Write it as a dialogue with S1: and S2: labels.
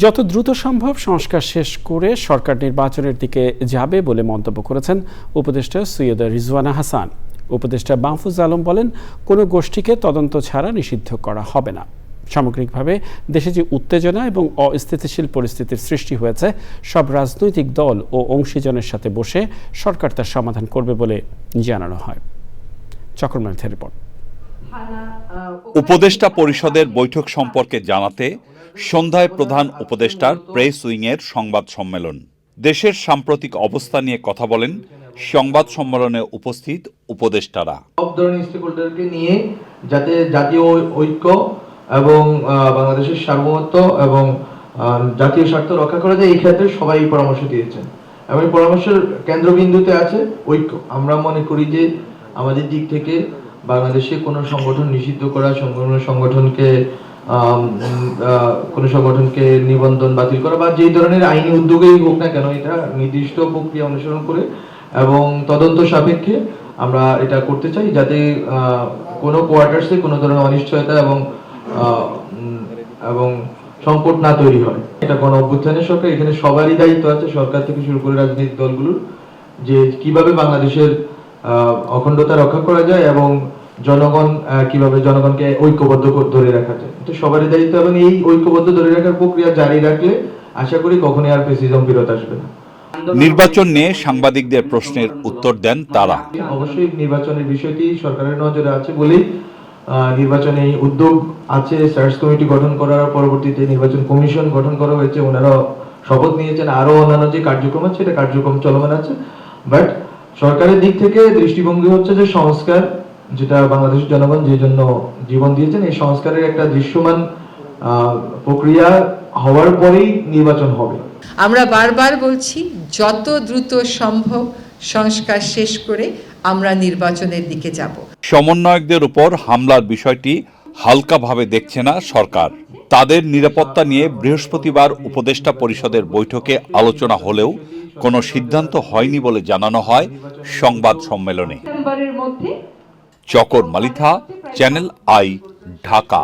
S1: যত দ্রুত সম্ভব সংস্কার শেষ করে সরকার নির্বাচনের দিকে যাবে বলে মন্তব্য করেছেন উপদেষ্টা সৈয়দ রিজওয়ানা হাসান। উপদেষ্টা মাহফুজ আলম বলেন, কোনো গোষ্ঠীকে তদন্ত ছাড়া নিষিদ্ধ করা হবে না। সামগ্রিকভাবে দেশে যে উত্তেজনা এবং অস্থিতিশীল পরিস্থিতির সৃষ্টি হয়েছে, সব রাজনৈতিক দল ও অংশীজনের সাথে বসে সরকার তার সমাধান করবে বলে জানানো হয়। চক্রমার্থের
S2: উপদেষ্টা পরিষদের বৈঠক সম্পর্কে জানাতে সন্ধ্যায় প্রধান উপদেষ্টার প্রেস উইংয়ের সংবাদ সম্মেলন। দেশের সাম্প্রতিক অবস্থা নিয়ে কথা বলেন সংবাদ সম্মেলনে উপস্থিত উপদেষ্টারা।
S3: সব ধরনের স্টেকহোল্ডারকে নিয়ে যাতে জাতীয় ঐক্য এবং বাংলাদেশের সার্বভৌমত্ব এবং জাতীয় স্বার্থ রক্ষা করা যায়, এই ক্ষেত্রে সবাই পরামর্শ দিয়েছেন। এবং পরামর্শের কেন্দ্রবিন্দুতে আছে ঐক্য। আমরা মনে করি যে আমাদের দিক থেকে বাংলাদেশে কোনো সংগঠন নিষিদ্ধ করা সংগঠনকে কোনো সংগঠনকে নিবন্ধন বাতিল করা বা যে ধরনের আইনি উদ্যোগেই হোক না কেন, এটা নির্দিষ্ট প্রক্রিয়া অনুসরণ করে এবং তদন্ত সাপেক্ষে আমরা এটা করতে চাই যাতে কোনো কোয়ার্টার্সে কোনো ধরনের অনিশ্চয়তা এবং এবং সংকট না তৈরি হয়। এটা কোনো অভ্যুত্থানের সরকার, এখানে সবারই দায়িত্ব আছে, সরকার থেকে শুরু করে রাজনৈতিক দলগুলোর, যে কীভাবে বাংলাদেশের অখণ্ডতা রক্ষা করা যায় এবং জনগণ কীভাবে জনগণকে ঐক্যবদ্ধ ধরে রাখা যায়। এটা সবারই দায়িত্ব এবং এই ঐক্যবদ্ধ ধরে রাখার প্রক্রিয়া জারি রাখলে আশা করি কখনোই আর ফেসিজম ফেরত আসবে না।
S2: নির্বাচন নিয়ে সাংবাদিকদের প্রশ্নের উত্তর দেন তারা।
S3: অবশ্যই নির্বাচনের বিষয়টি সরকারের নজরে আছে বলেই নির্বাচনে উদ্যোগ আছে সার্চ কমিটি গঠন করার পরবর্তীতে নির্বাচন কমিশন গঠন করা হয়েছে ওনারা শপথ নিয়েছেন। আরও অন্যান্য যে কার্যক্রম আছে সেটা কার্যক্রম চলমান আছে। বাট সরকারের দিক থেকে দৃষ্টিভঙ্গি হচ্ছে যে সংস্কার যেটা বাংলাদেশের জনগণ যে জন্য জীবন দিয়েছেন এই সংস্কারের একটা দৃশ্যমান প্রক্রিয়া হওয়ার পরেই নির্বাচন হবে।
S4: আমরা বারবার বলছি যত দ্রুত সম্ভব সংস্কার শেষ করে আমরা নির্বাচনের দিকে যাব।
S2: সমন্বয়কদের উপর হামলার বিষয়টি হালকাভাবে দেখছে না সরকার। তাদের নিরাপত্তা নিয়ে বৃহস্পতিবার উপদেষ্টা পরিষদের বৈঠকে আলোচনা হলেও কোনো সিদ্ধান্ত হয়নি বলে জানানো হয় সংবাদ সম্মেলনে। চকর মালিথা চ্যানেল আই ঢাকা